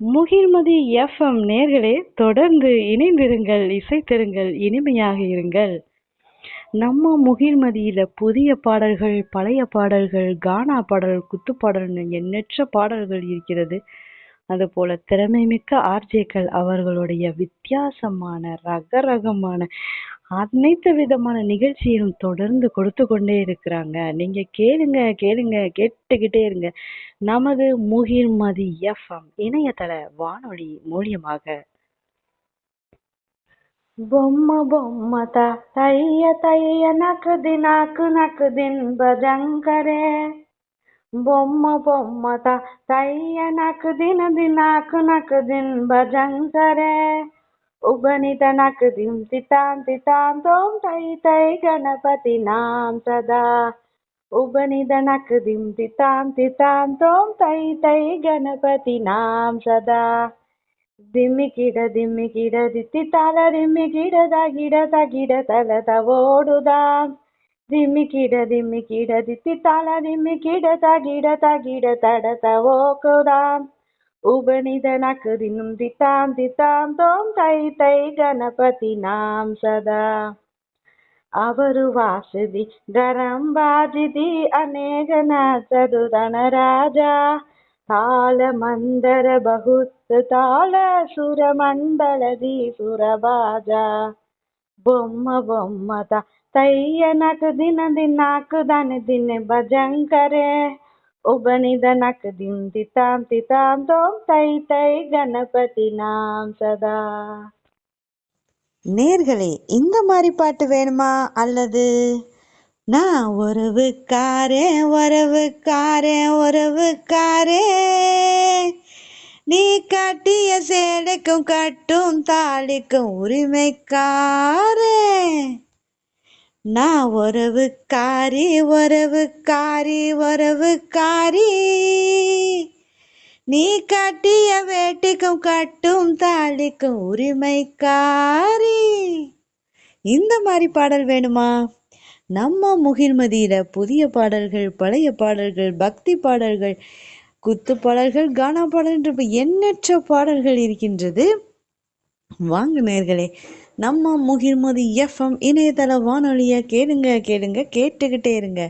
முகில்மதி FM நேர்களே தொடர்ந்து இணைந்திருங்கள் இசைத்திருங்கள் இனிமையாக இருங்கள். நம்ம முகில்மதியில புதிய பாடல்கள் பழைய பாடல்கள் கானா பாடல் குத்துப்பாடல்னு எண்ணற்ற பாடல்கள் இருக்கிறது. அதுபோல திறமைமிக்க ஆர்ஜேக்கள் அவர்களுடைய வித்தியாசமான ரக ரகமான அனைத்து விதமான நிகழ்ச்சியும் தொடர்ந்து கொடுத்து கொண்டே இருக்கிறாங்க நீங்க கேளுங்க கேளுங்க கேட்டுக்கிட்டே இருங்க நமது முகில்மதி எஃப்எம் இணையதள வானொலி மூலியமாக బొమ్మ బొమ్మత తయ్య తయ్య నకు దినాకు నకు దిన్ భజంకరే బొమ్మ బొమ్మత తయ్య నకు దిన దినాకు నకు దిన్ భజంకరే उगणितनकृतिं तितां तितां तों ಸದಾ. गणपतिनां सदा उगणितनकृतिं तितां तितां तों तै तै गणपतिनां सदा ದಿಮ್ಮಿಕಿಡ ದಿಮ್ಮಿಕಿಡ ದಿತ್ತಿತ್ತಾಲ ದಿಮ್ಮಿಕಿಡದ ಗಿಡದ ಗಿಡತಲದ ಓಡುದ. ದಿಮ್ಮಿಕಿಡ ದಿಮ್ಮಿಕಿಡ ದಿತ್ತಿತ್ತಾಲ ದಿಮ್ಮಿಕಿಡದ ಗಿಡದ ಗಿಡ ತಡತ ಓಕುದ. ಉಬನಿದ ನಕು ದಿನ್ನುಂ ದಿತಾಂ ದಿತಾಂ ತೋಂ ತೈ ತೈ ಗಣಪತಿ ನಾಂ ಸದಾ ಅವರು ವಾಸದಿ ಗರಂ ಬಾಜಿದಿ ಅನೇಕನ ಚದುರನ ರಾಜ ತಾಳ ಮಂದರ ಬಹುತ್ ತಾಳ ಸುರ ಮಂಡಲದಿ ಸುರಬಾಜ ಬೊಮ್ಮ ಬೊಮ್ಮತ ತಯ್ಯ ನಕ ದಿನ ದಿನಾಕ ದನ ದಿನ ಭಜಂಕರೆ ಉಬನಿದ उपनिधनकदिं तितां तितां தோம் தை தை கணபதி நாம் சதா. நேர்களே இந்த மாதிரி பாட்டு வேணுமா அல்லது? நான் உறவுக்காரே உறவுக்காரே உறவுக்காரே. நீ கட்டிய சேடைக்கும் கட்டும் தாளிக்கும் உரிமைக்காரே. நான் உறவுக்காரி உறவுக்காரி உறவுக்காரி நீ கட்டிய வேட்டிக்கும் கட்டும் தாலிக்கும் உரிமைக்காரி இந்த மாதிரி பாடல் வேணுமா? நம்ம முகில்மதியில புதிய பாடல்கள் பழைய பாடல்கள் பக்தி பாடல்கள் குத்து பாடல்கள் கானா பாடல்கள் எண்ணற்ற பாடல்கள் இருக்கின்றது? வாங்க நேர்களே நம்ம முகிர்மதி எஃப்எம் இணையதள வானொலியை கேளுங்க கேளுங்க கேட்டுக்கிட்டே இருங்க.